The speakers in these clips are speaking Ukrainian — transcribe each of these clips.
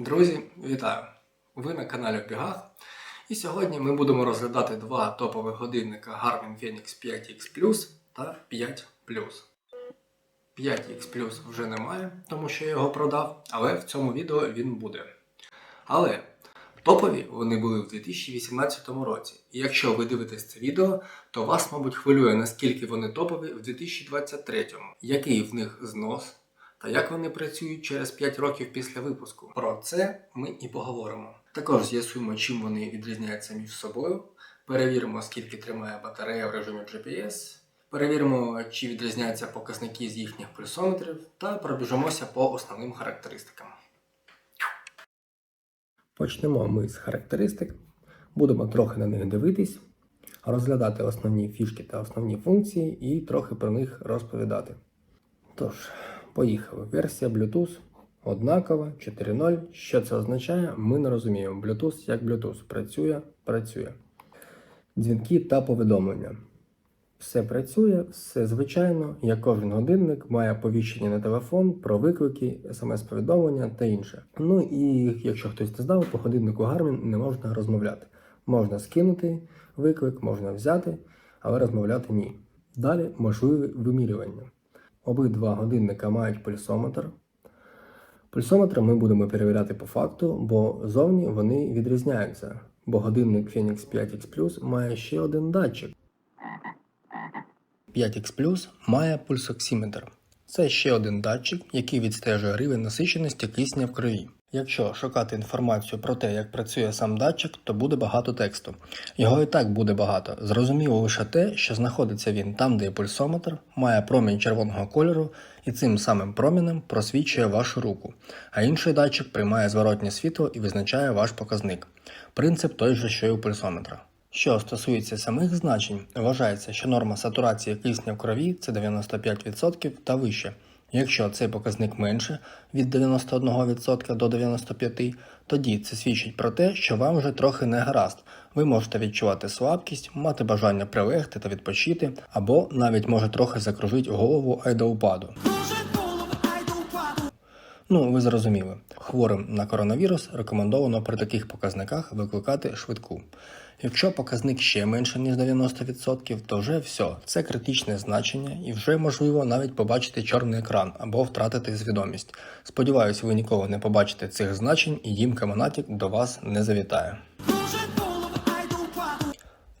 Друзі, вітаю! Ви на каналі Бігах. І сьогодні ми будемо розглядати два топових годинника Garmin Fenix 5X Plus та 5 5X Plus вже немає, тому що я його продав, але в цьому відео він буде. Але топові вони були в 2018 році. І якщо ви дивитесь це відео, то вас, мабуть, хвилює, наскільки вони топові в 2023, який в них знос, та як вони працюють через 5 років після випуску. Про це ми і поговоримо. Також з'ясуємо, чим вони відрізняються між собою, перевіримо, скільки тримає батарея в режимі GPS, перевіримо, чи відрізняються показники з їхніх пульсометрів, та пробіжимося по основним характеристикам. Почнемо ми з характеристик. Будемо трохи на них дивитись, розглядати основні фішки та основні функції і трохи про них розповідати. Тож, поїхали. Версія Bluetooth однакова 4.0. Що це означає? Ми не розуміємо. Bluetooth як Bluetooth. Працює, працює. Дзвінки та повідомлення. Все працює, все звичайно, як кожен годинник має повіщення на телефон про виклики, смс-повідомлення та інше. Ну і якщо хтось не знав, по годиннику Garmin не можна розмовляти. Можна скинути виклик, можна взяти, але розмовляти ні. Далі можливе вимірювання. Обидва годинника мають пульсометр. Пульсометр ми будемо перевіряти по факту, бо зовні вони відрізняються. Бо годинник Phoenix 5X Plus має ще один датчик. 5X Plus має пульсоксиметр. Це ще один датчик, який відстежує рівень насиченості кисня в крові. Якщо шукати інформацію про те, як працює сам датчик, то буде багато тексту. Його і так буде багато. Зрозуміло лише те, що знаходиться він там, де є пульсометр, має промінь червоного кольору і цим самим промінем просвічує вашу руку. А інший датчик приймає зворотнє світло і визначає ваш показник. Принцип той же, що й у пульсометра. Що стосується самих значень, вважається, що норма сатурації кисня в крові це 95% та вище. Якщо цей показник менше від 91% до 95%, тоді це свідчить про те, що вам вже трохи не гаразд. Ви можете відчувати слабкість, мати бажання прилегти та відпочити, або навіть може трохи закружити голову айдоупаду. до упаду. Ну, ви зрозуміли, хворим на коронавірус рекомендовано при таких показниках викликати швидку. Якщо показник ще менше, ніж 90%, то вже все, це критичне значення і вже можливо навіть побачити чорний екран або втратити свідомість. Сподіваюсь, ви ніколи не побачите цих значень і дім камонатік до вас не завітає.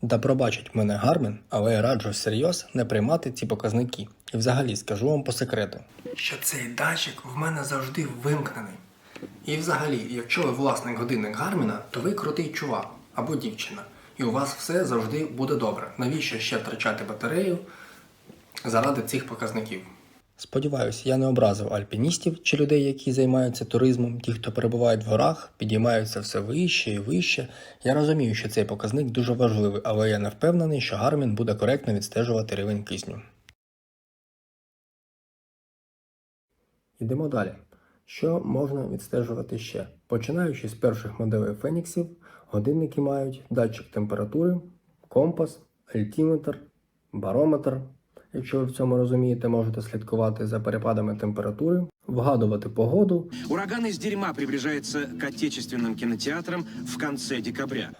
Да пробачить мене Гармін, але я раджу всерйоз не приймати ці показники. І взагалі скажу вам по секрету, що цей датчик в мене завжди вимкнений. І взагалі, якщо ви власник годинник Гарміна, то ви крутий чувак або дівчина. І у вас все завжди буде добре. Навіщо ще втрачати батарею заради цих показників? Сподіваюсь, я не образив альпіністів чи людей, які займаються туризмом, ті, хто перебувають в горах, підіймаються все вище і вище. Я розумію, що цей показник дуже важливий, але я не впевнений, що Гармін буде коректно відстежувати рівень кисню. Йдемо далі. Що можна відстежувати ще? Починаючи з перших моделей Феніксів, годинники мають датчик температури, компас, альтиметр, барометр. Якщо ви в цьому розумієте, можете слідкувати за перепадами температури, вгадувати погоду, Ураган из дерьма приближается к отечественным кинотеатрам в конце декабря.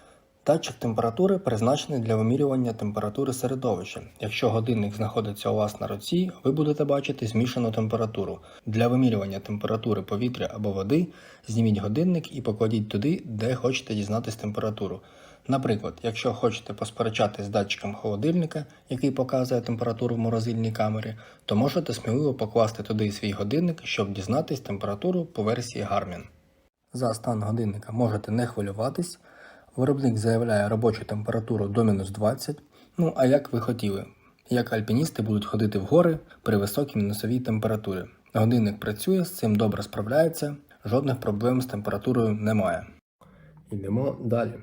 Датчик температури призначений для вимірювання температури середовища. Якщо годинник знаходиться у вас на руці, ви будете бачити змішану температуру. Для вимірювання температури повітря або води зніміть годинник і покладіть туди, де хочете дізнатись температуру. Наприклад, якщо хочете посперечати з датчиком холодильника, який показує температуру в морозильній камері, то можете сміливо покласти туди свій годинник, щоб дізнатись температуру по версії Garmin. За стан годинника можете не хвилюватись. Виробник заявляє робочу температуру до мінус 20. Ну а як ви хотіли? Як альпіністи будуть ходити в гори при високій мінусовій температурі? Годинник працює, з цим добре справляється, жодних проблем з температурою немає. Йдемо далі.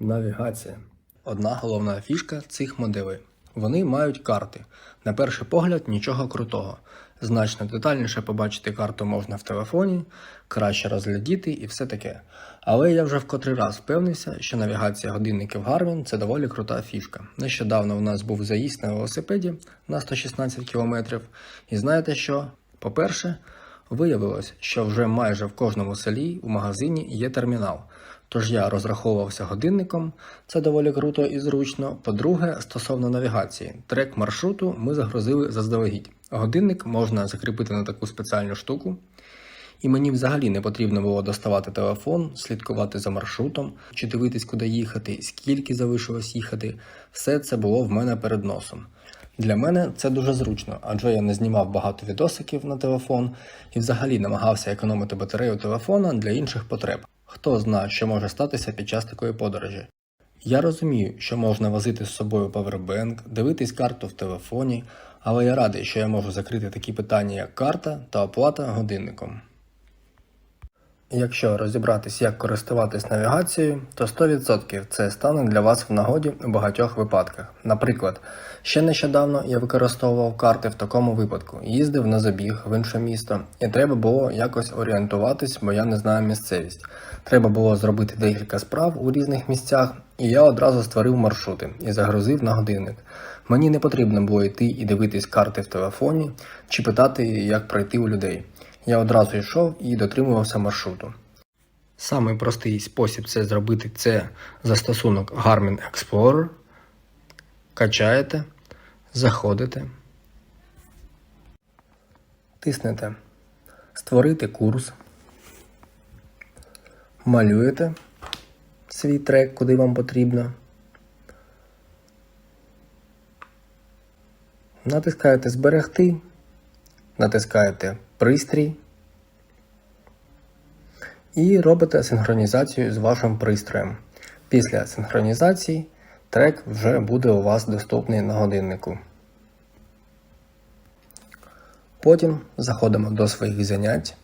Навігація. Одна головна фішка цих моделей. Вони мають карти. На перший погляд нічого крутого. Значно детальніше побачити карту можна в телефоні, краще розглядіти і все таке. Але я вже в котрий раз впевнився, що навігація годинників Garmin – це доволі крута фішка. Нещодавно у нас був заїзд на велосипеді на 116 км. І знаєте що? По-перше, Виявилось, що вже майже в кожному селі в магазині є термінал. Тож я розраховувався годинником, це доволі круто і зручно. По-друге, стосовно навігації, трек маршруту ми загрузили заздалегідь. Годинник можна закріпити на таку спеціальну штуку. І мені взагалі не потрібно було доставати телефон, слідкувати за маршрутом, чи дивитись, куди їхати, скільки залишилось їхати. Все це було в мене перед носом. Для мене це дуже зручно, адже я не знімав багато відосиків на телефон і взагалі намагався економити батарею телефона для інших потреб. Хто знає, що може статися під час такої подорожі. Я розумію, що можна возити з собою павербенк, дивитись карту в телефоні, але я радий, що я можу закрити такі питання, як карта та оплата годинником. Якщо розібратись, як користуватись навігацією, то 100% це стане для вас в нагоді у багатьох випадках. Наприклад, ще нещодавно я використовував карти в такому випадку, їздив на забіг в інше місто, і треба було якось орієнтуватись, бо я не знаю місцевість. Треба було зробити декілька справ у різних місцях, і я одразу створив маршрути і загрузив на годинник. Мені не потрібно було йти і дивитись карти в телефоні чи питати, як пройти у людей. Я одразу йшов і дотримувався маршруту. Самий простий спосіб це зробити це застосунок Garmin Explorer. Качаєте, заходите, тиснете Створити курс, малюєте свій трек, куди вам потрібно. Натискаєте Зберегти, натискаєте Пристрій і робите синхронізацію з вашим пристроєм. Після синхронізації трек вже буде у вас доступний на годиннику. Потім заходимо до своїх занять.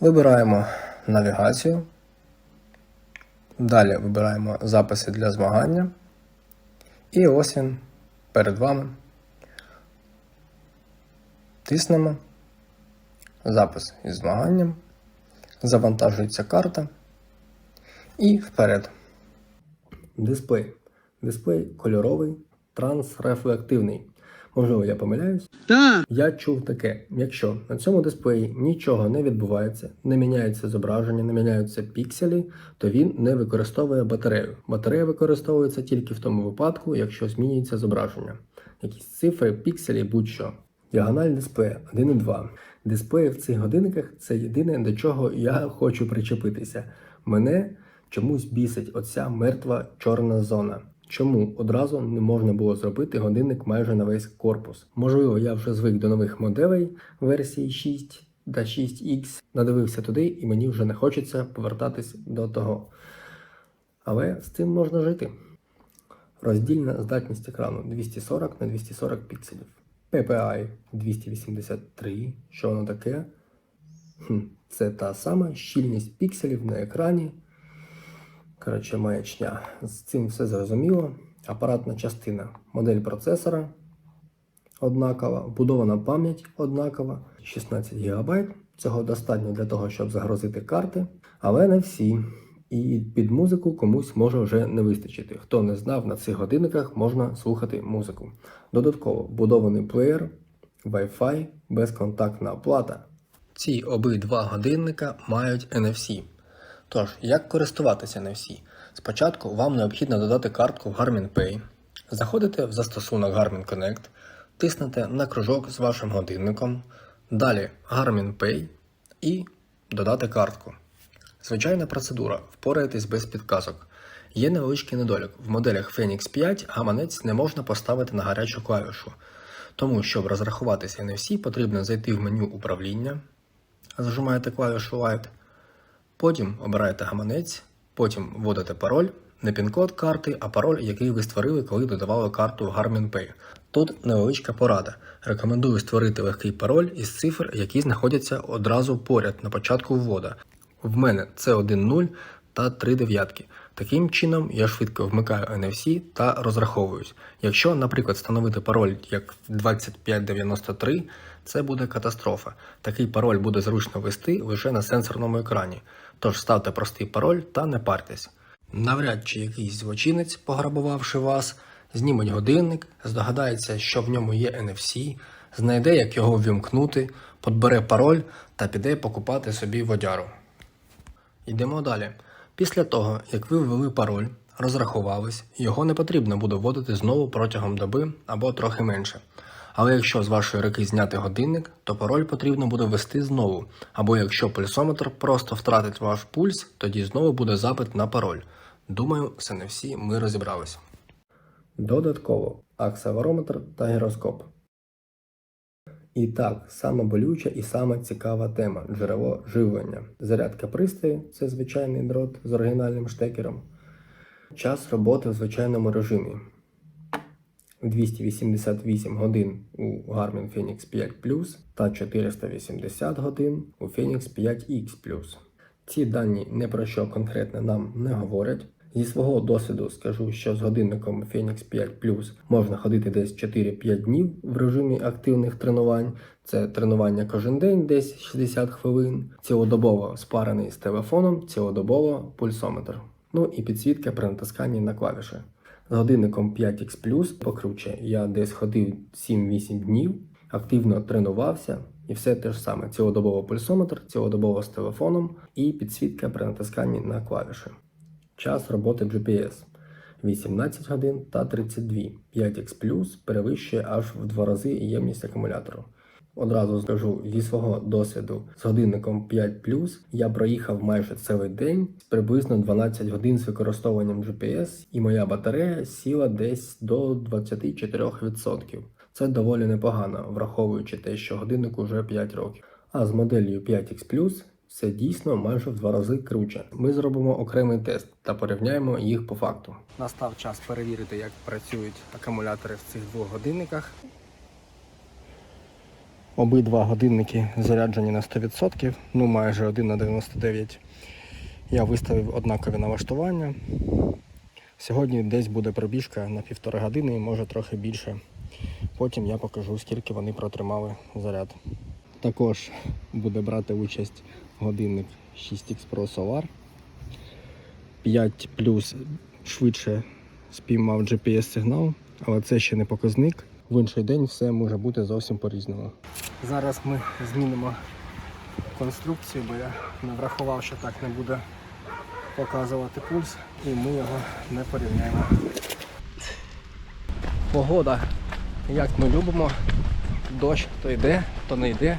Вибираємо навігацію. Далі вибираємо записи для змагання. І ось він перед вами. Тиснемо. Запис із змаганням. Завантажується карта. І вперед. Дисплей. Дисплей кольоровий, трансрефлективний. Можливо, я помиляюсь. Так. Я чув таке: якщо на цьому дисплеї нічого не відбувається, не міняється зображення, не міняються пікселі, то він не використовує батарею. Батарея використовується тільки в тому випадку, якщо змінюється зображення. Якісь цифри, пікселі, будь-що. Діагональ дисплея 1,2. Дисплеї в цих годинниках це єдине, до чого я хочу причепитися. Мене чомусь бісить оця мертва чорна зона. Чому одразу не можна було зробити годинник майже на весь корпус? Можливо, я вже звик до нових моделей версії 6 та 6X, надивився туди, і мені вже не хочеться повертатись до того. Але з цим можна жити. Роздільна здатність екрану 240 на 240 пікселів. PPI 283. Що воно таке? Хм, це та сама щільність пікселів на екрані. Коротше, маячня. З цим все зрозуміло. Апаратна частина. Модель процесора однакова, вбудована пам'ять однакова, 16 ГБ. Цього достатньо для того, щоб загрузити карти, але не всі. І під музику комусь може вже не вистачити. Хто не знав, на цих годинниках можна слухати музику. Додатково вбудований плеєр, Wi-Fi, безконтактна оплата. Ці обидва годинника мають NFC. Тож, як користуватися NFC? Спочатку вам необхідно додати картку в Garmin Pay. Заходите в застосунок Garmin Connect, тиснете на кружок з вашим годинником, далі Garmin Pay і додати картку. Звичайна процедура, впораєтесь без підказок. Є невеличкий недолік. В моделях Phoenix 5 гаманець не можна поставити на гарячу клавішу. Тому, щоб розрахуватися NFC, потрібно зайти в меню управління, зажимаєте клавішу Light, потім обираєте гаманець, потім вводите пароль, не пін-код карти, а пароль, який ви створили, коли додавали карту в Garmin Pay. Тут невеличка порада. Рекомендую створити легкий пароль із цифр, які знаходяться одразу поряд на початку ввода. В мене це 1.0 та 3 дев'ятки. Таким чином я швидко вмикаю NFC та розраховуюсь. Якщо, наприклад, встановити пароль як 2593, це буде катастрофа. Такий пароль буде зручно ввести лише на сенсорному екрані. Тож ставте простий пароль та не партесь. Навряд чи якийсь злочинець, пограбувавши вас, зніметь годинник, здогадається, що в ньому є NFC, знайде, як його ввімкнути, подбере пароль та піде покупати собі водяру. Йдемо далі. Після того, як ви ввели пароль, розрахувались, його не потрібно буде вводити знову протягом доби або трохи менше. Але якщо з вашої руки зняти годинник, то пароль потрібно буде ввести знову. Або якщо пульсометр просто втратить ваш пульс, тоді знову буде запит на пароль. Думаю, це не всі ми розібралися. Додатково акселерометр та гіроскоп. І так, сама болюча і сама цікава тема джерело живлення. Зарядка пристрою це звичайний дрот з оригінальним штекером. Час роботи в звичайному режимі. 288 годин у Garmin Phoenix 5 Plus та 480 годин у Phoenix 5X Plus. Ці дані не про що конкретно нам не говорять. Зі свого досвіду скажу, що з годинником Phoenix 5 Plus можна ходити десь 4-5 днів в режимі активних тренувань. Це тренування кожен день, десь 60 хвилин, цілодобово спарений з телефоном, цілодобово пульсометр. Ну і підсвітка при натисканні на клавіші. З годинником 5X Plus покруче я десь ходив 7-8 днів, активно тренувався, і все те ж саме: цілодобово пульсометр, цілодобово з телефоном і підсвітка при натисканні на клавіші. Час роботи GPS 18 годин та 32. 5X Plus перевищує аж в два рази ємність акумулятору. Одразу скажу зі свого досвіду з годинником 5 я проїхав майже цілий день приблизно 12 годин з використовуванням GPS, і моя батарея сіла десь до 24%. Це доволі непогано, враховуючи те, що годиннику вже 5 років. А з моделлю 5X це дійсно майже в два рази круче. Ми зробимо окремий тест та порівняємо їх по факту. Настав час перевірити, як працюють акумулятори в цих двох годинниках. Обидва годинники заряджені на 100%, ну майже один на 99%. Я виставив однакові налаштування. Сьогодні десь буде пробіжка на півтори години, і може трохи більше. Потім я покажу, скільки вони протримали заряд. Також буде брати участь годинник 6X Pro Solar. 5 плюс швидше спіймав GPS-сигнал, але це ще не показник. В інший день все може бути зовсім по-різному. Зараз ми змінимо конструкцію, бо я не врахував, що так не буде показувати пульс, і ми його не порівняємо. Погода, як ми любимо, дощ то йде, то не йде.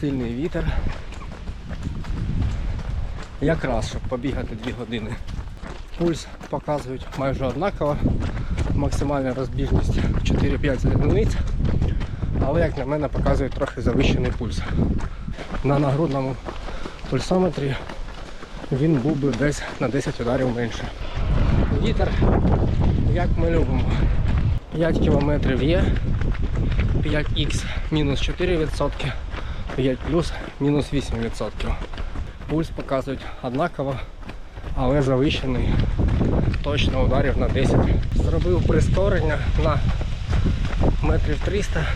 Сильний вітер. Якраз, щоб побігати 2 години. Пульс показують майже однаково. Максимальна розбіжність 4-5 одиниць. Але, як на мене, показує трохи завищений пульс. На нагрудному пульсометрі він був би десь на 10 ударів менше. Вітер, як ми любимо. 5 кілометрів є, 5х мінус 4%, 5 плюс мінус 8%. Пульс показують однаково, але завищений точно ударів на 10. Зробив прискорення на метрів 300.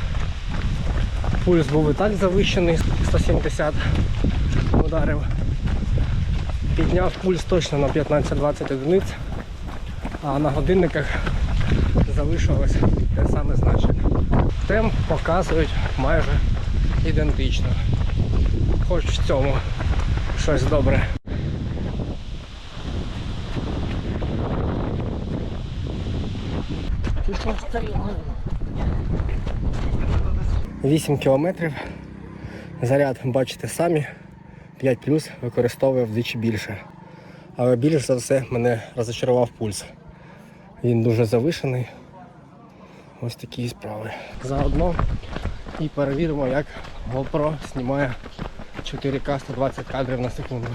Пульс був і так завищений 170 ударів. Підняв пульс точно на 15-20 одиниць, а на годинниках залишилось те саме значення. Темп показують майже ідентично. Хоч в цьому щось добре. Вісім кілометрів. Заряд бачите самі. 5 плюс використовує вдвічі більше. Але більш за все мене розочарував пульс. Він дуже завишений. Ось такі справи. Заодно і перевіримо, як GoPro знімає 4К 120 кадрів на секунду.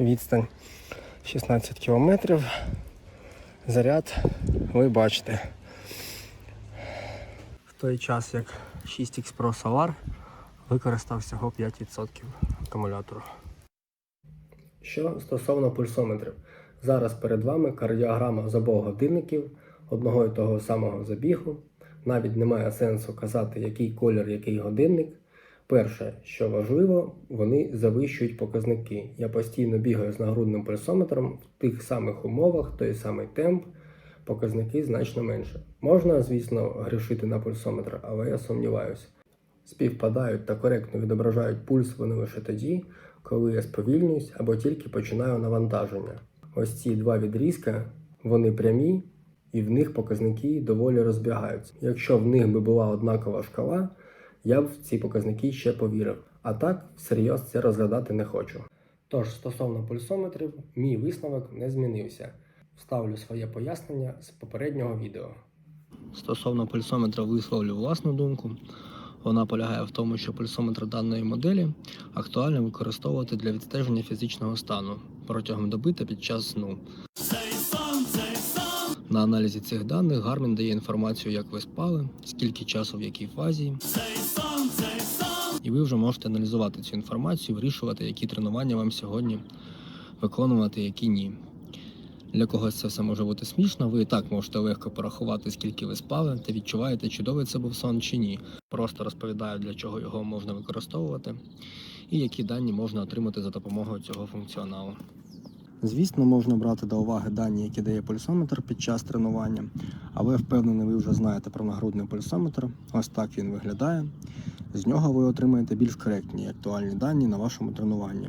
Відстань 16 кілометрів. Заряд ви бачите. В той час як 6X Pro Solar використав всього 5% акумулятору. Що стосовно пульсометрів, зараз перед вами кардіограма з обох годинників одного і того самого забігу. Навіть немає сенсу казати, який колір, який годинник. Перше, що важливо, вони завищують показники. Я постійно бігаю з нагрудним пульсометром в тих самих умовах, той самий темп, показники значно менше. Можна, звісно, грішити на пульсометр, але я сумніваюся. Співпадають та коректно відображають пульс вони лише тоді, коли я сповільнююсь або тільки починаю навантаження. Ось ці два відрізка, вони прямі, і в них показники доволі розбігаються. Якщо в них би була однакова шкала, я б в ці показники ще повірив. А так, всерйоз це розглядати не хочу. Тож, стосовно пульсометрів, мій висновок не змінився. Вставлю своє пояснення з попереднього відео. Стосовно пульсометра висловлю власну думку. Вона полягає в тому, що пульсометр даної моделі актуально використовувати для відстеження фізичного стану протягом доби та під час сну. На аналізі цих даних Garmin дає інформацію, як ви спали, скільки часу в якій фазі. І ви вже можете аналізувати цю інформацію, вирішувати, які тренування вам сьогодні виконувати, які ні. Для когось це все може бути смішно. Ви і так можете легко порахувати, скільки ви спали, та відчуваєте, чудовий це був сон чи ні. Просто розповідаю, для чого його можна використовувати і які дані можна отримати за допомогою цього функціоналу. Звісно, можна брати до уваги дані, які дає пульсометр під час тренування, але впевнений, ви вже знаєте про нагрудний пульсометр. Ось так він виглядає. З нього ви отримаєте більш коректні і актуальні дані на вашому тренуванні.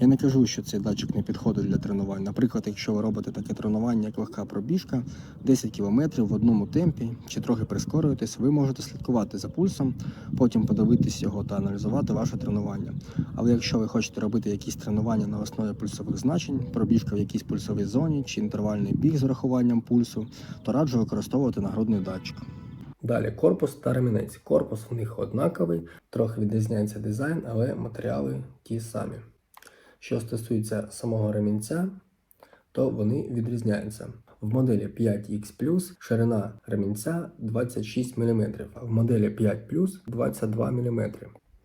Я не кажу, що цей датчик не підходить для тренувань. Наприклад, якщо ви робите таке тренування, як легка пробіжка, 10 км в одному темпі чи трохи прискорюєтесь, ви можете слідкувати за пульсом, потім подивитись його та аналізувати ваше тренування. Але якщо ви хочете робити якісь тренування на основі пульсових значень, пробіжка в якійсь пульсовій зоні чи інтервальний біг з урахуванням пульсу, то раджу використовувати нагрудний датчик. Далі корпус та ремінець. Корпус в них однаковий, трохи відрізняється дизайн, але матеріали ті самі. Що стосується самого ремінця, то вони відрізняються. В моделі 5X ширина ремінця 26 мм, а в моделі 5 22 мм.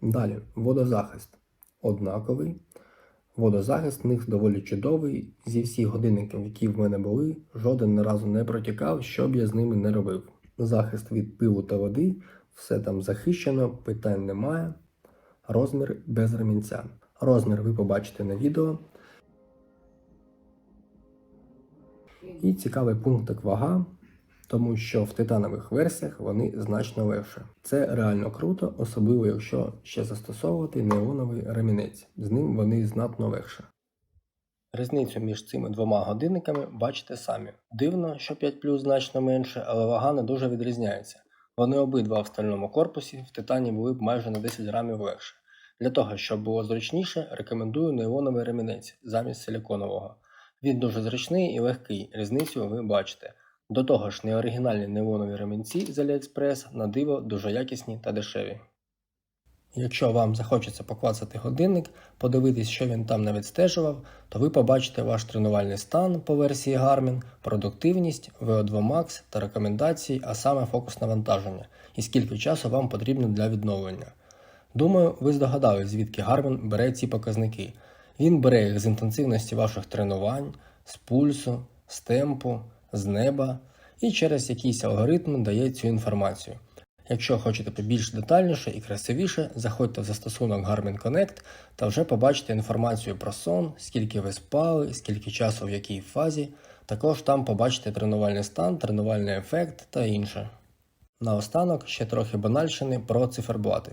Далі водозахист однаковий. Водозахист в них доволі чудовий. Зі всіх годинників, які в мене були, жоден разу не протікав, що б я з ними не робив. Захист від пилу та води, все там захищено, питань немає. Розмір без ремінця. Розмір ви побачите на відео. І цікавий пункт так вага, тому що в титанових версіях вони значно легше. Це реально круто, особливо якщо ще застосовувати неоновий ремінець. З ним вони знатно легше. Різницю між цими двома годинниками бачите самі. Дивно, що 5 плюс значно менше, але вага не дуже відрізняється. Вони обидва в стальному корпусі, в титані були б майже на 10 грамів легше. Для того, щоб було зручніше, рекомендую нейлоновий ремінець замість силіконового. Він дуже зручний і легкий, різницю ви бачите. До того ж, неоригінальні нейлонові ремінці з AliExpress на диво дуже якісні та дешеві. Якщо вам захочеться поклацати годинник, подивитись, що він там не відстежував, то ви побачите ваш тренувальний стан по версії Garmin, продуктивність, VO2 Max та рекомендації, а саме фокус навантаження, і скільки часу вам потрібно для відновлення. Думаю, ви здогадались, звідки Garmin бере ці показники. Він бере їх з інтенсивності ваших тренувань, з пульсу, з темпу, з неба і через якийсь алгоритм дає цю інформацію. Якщо хочете побільш детальніше і красивіше, заходьте в застосунок Garmin Connect та вже побачите інформацію про сон, скільки ви спали, скільки часу в якій фазі. Також там побачите тренувальний стан, тренувальний ефект та інше. Наостанок ще трохи банальщини про циферблати.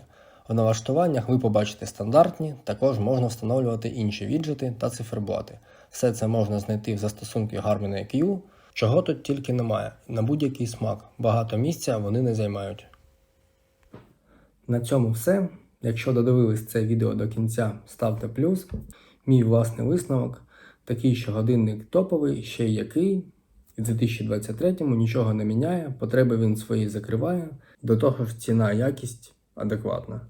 В налаштуваннях ви побачите стандартні, також можна встановлювати інші віджити та циферблати. Все це можна знайти в застосунку Garmin IQ, чого тут тільки немає, на будь-який смак. Багато місця вони не займають. На цьому все. Якщо додивились це відео до кінця, ставте плюс. Мій власний висновок такий, що годинник топовий, ще й який. В 2023-му нічого не міняє, потреби він свої закриває. До того ж, ціна якість адекватна.